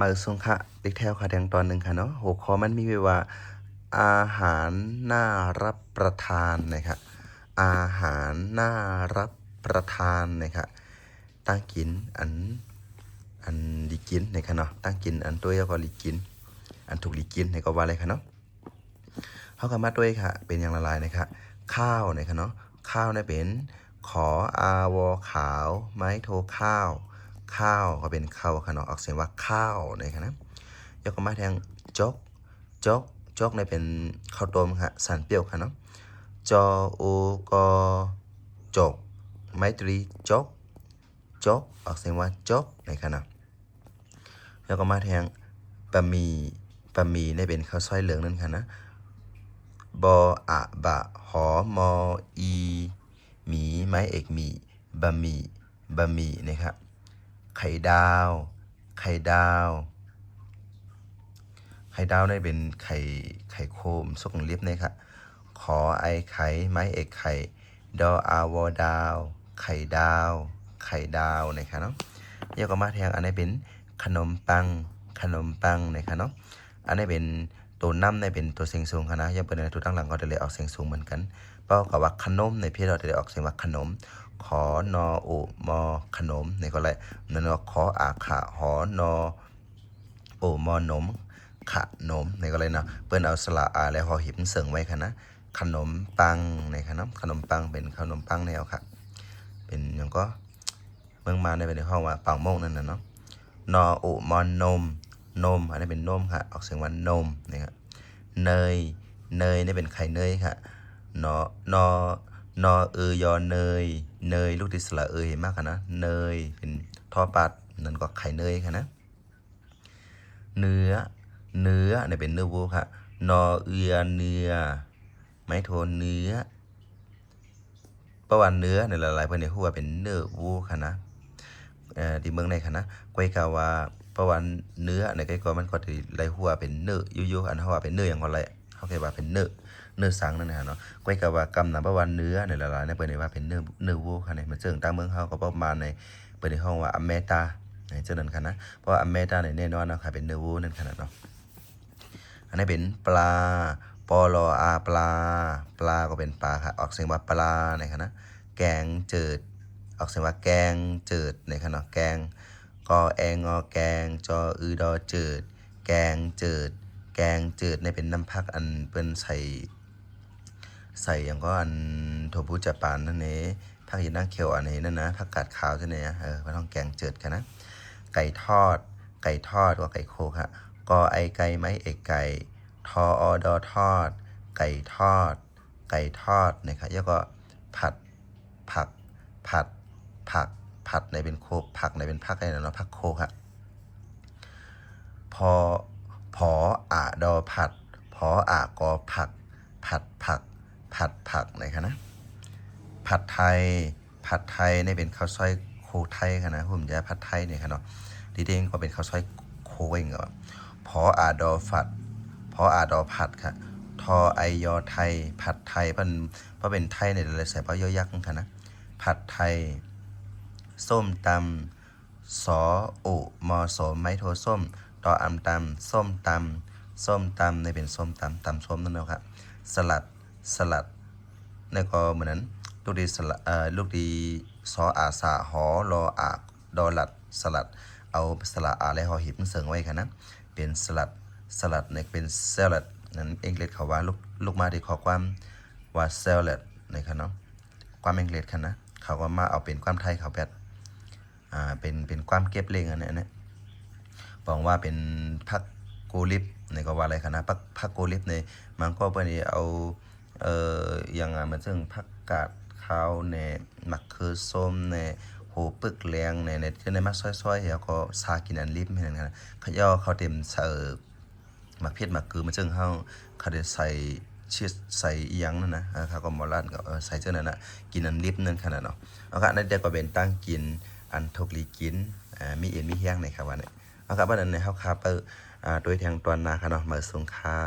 มาสงค่ะเด็กแถวค่ะแดงตอนหนึ่งค่ะเนาะหัวข้อมันมีไว้ว่า อาหารน่ารับประทานนะครับอาหารน่ารับประทานนะครับตั้งกินอันอันลีกินนะครับเนาะตั้งกินอันตัวแล้วก็ลีกิน อันถูกลีกินในก็ว่าอะไรคะเนาะเขาก็มาด้วยค่ะ เป็นอย่างละลายนะครับข้าวนะครับเนาะข้าวเนี่ยเป็นขออาวอขาว ไม้โทข้าว ข้าวก็เป็นข้าวค่ะเนาะออกเสียงว่าข้าวนะครับนะยกมาแทงจกจกจกเนี่ยเป็นข้าวต้มค่ะสันเปรี้ยวค่ะเนาะจอโอกอจกไม้ตรีจกจกออกเสียงว่าจกนะครับนะแล้วก็มาแทงบะหมี่บะหมี่เนี่ยเป็นข้าวซอยเหลืองนั่นค่ะนะบออะบะหอมออีหมีไม้เอกหมีบะหมี่บะหมี่นะครับ ไข่ดาว ไข่ดาว ไข่ดาวได้เป็นไข่ไข่โคมสุกเรียบเนี่ยค่ะขอไอไข่ไม้เอกไข่ดออาวอดาว ไข่ดาว ไข่ดาวนะครับเนาะเยอะก็มาแทงอันนี้เป็นขนมปังขนมปังนะครับเนาะอันนี้เป็น ตัวน้ำในเป็นตัวเสียงสูงค่ะนะยังเป็นในตัวตั้งหลังก็จะเลยออกเสียงสูงเหมือนกันเป้ากับว่าขนมในพี่เราจะเลยออกเสียงว่าขนม ขอนออุมอขนมในก็เลยนั่นว่าขออาขะหอนอโอมอนมขนมในก็เลยเนาะเปิ้นเอาสระอาและหอหิบเสริงไว้ค่ะนะขนมปังในค่ะเนาะขนมปังเป็นขนมปังแนวค่ะ เป็นย่างก็เมืองมาในเป็นห้องว่าปังโมงนั่นน่ะเนาะนออุมอนม นมอันนี้เป็นนมค่ะ ออกเสียงว่านมนะครับเนย เนยนี่เป็นไข่เนยค่ะนอนอนอเอยอเนย เนยลูกติสระเอยเห็นมากค่ะนะ เนยเป็นทอปัดนั่นก็ไข่เนยค่ะนะ เนื้อ เนื้อเนี่ยเป็นเนื้อวัวค่ะ นอเอือเนื้อ ไม้โทนเนื้อ ประวันเนื้อในหลายๆเพื่อนในหัวเป็นเนื้อวัวค่ะนะเอ่อที่เมืองในค่ะนะกวยกาว่า ประวันเนื้อในไกก็มันก็ที่ไรหัวเป็นเนื้อยู่ๆอันเขาว่าเป็นเนื้ออย่างก็ไรเขาเคยว่าเป็นเนื้อเนื้อสังนั่นนะฮะเนาะกวยกาว่ากำนำประวันเนื้อในหลายๆในเปิ้นว่าเป็นเนื้อเนื้อวัวค่ะในมันเจิงตามเมืองเขาก็ประมาณในเปิ้นในห้องว่าอเมตาในเจ้านั้นค่ะนะเพราะว่าอเมตาในแน่นอนนะค่ะเป็นเนื้อวัวนั่นขนาดเนาะอันนี้เป็นปลาปลออาปลา ปลาก็เป็นปลาค่ะออกเสียงว่าปลาในค่ะนะแกงเจิดออกเสียงว่าแกงจืดในขณะแกง กอแองอแกง จออือดอจืดแกงจืดแกงจืดในเป็นน้ำพักอันเป็นใส่ใส่อย่างก็อันถั่วพูจะปานนั่นเองผักยีนั่งเขียวอันนี้นั่นนะผักกาดขาวใช่ไหมเออมันต้องแกงจืดกันนะ ไก่ทอด ไก่ทอดกับไก่โคค่ะกอไอไก่ไม้เอกไก่ ทออดอทอด ไก่ทอด ไก่ทอดนะครับแล้วก็ผัด ผัก ผัด ผัก ผัดในเป็นโคผักในเป็นผักอะไรนะเนาะผักโคครับพอพออะดอผัดพออะกอผัก ผัดผัก ผัดผักไหนคะนะผัดไทย ผัดไทยในเป็นข้าวซอยโคไทยค่ะนะผมจะผัดไทยเนี่ยค่ะเนาะดีเด้งก็เป็นข้าวซอยโคเองก็พออาดอฝัดพออาดอผัดค่ะทอไอยอไทย ผัดไทยเป็นเพราะเป็นไทยเนี่ยเลยใส่เพราะยอยักษ์ค่ะนะผัดไทย ส้มตำสออุมอสมไม้โทส้มต่ออำตำส้มตำส้มตำในเป็นส้มตำตำส้มนั่นเองครับ สลัดสลัดในก็เหมือนนั้นลูกดีสลัดเอ่อลูกดีซออาสาหอรออากดอลัดสลัด เอาสลัดอาและหอหิบเสริงไว้ค่ะนะเป็นสลัดสลัดในเป็นเซลัดนั้นอังกฤษเขาว่าลูกลูกมาที่ขอความว่าเซลัดนะครับเนาะความอังกฤษค่ะนะเขาก็มาเอาเป็นความไทยเขาแบบ อ่าเป็นเป็นความเก็บเลงอันนี้นะบอกว่าเป็นพักโกลิฟในก็ว่าอะไรคะนะพักพักโกลิฟในมันก็เป็นเอาเอ่ออย่างอะมันซึ่งพักกาดขาวในมักคือส้มในโหปึกแรงในในที่ในมักซอยๆแล้วก็ซากินอันลิฟเหมือนกันนะเขาย่อเขาเต็มเสิร์ฟมักเพ็ดมักคือมันซึ่งเฮาเขาได้ใส่ชีสใส่อียังนั่นนะเขาก็มอลานก็ใส่เจ้านั่นน่ะกินอันลิฟนั่นขนาดเนาะเอาค่ะนั่นเดียวก็เป็นตั้งกิน อันทกลีกินมีเอ็นมีแห้งในครับวันนี้เอาครับว่านั้นในเขาคาเปอร์อ่าโดยทางตอนนาค่ะเนาะมาส่งค่า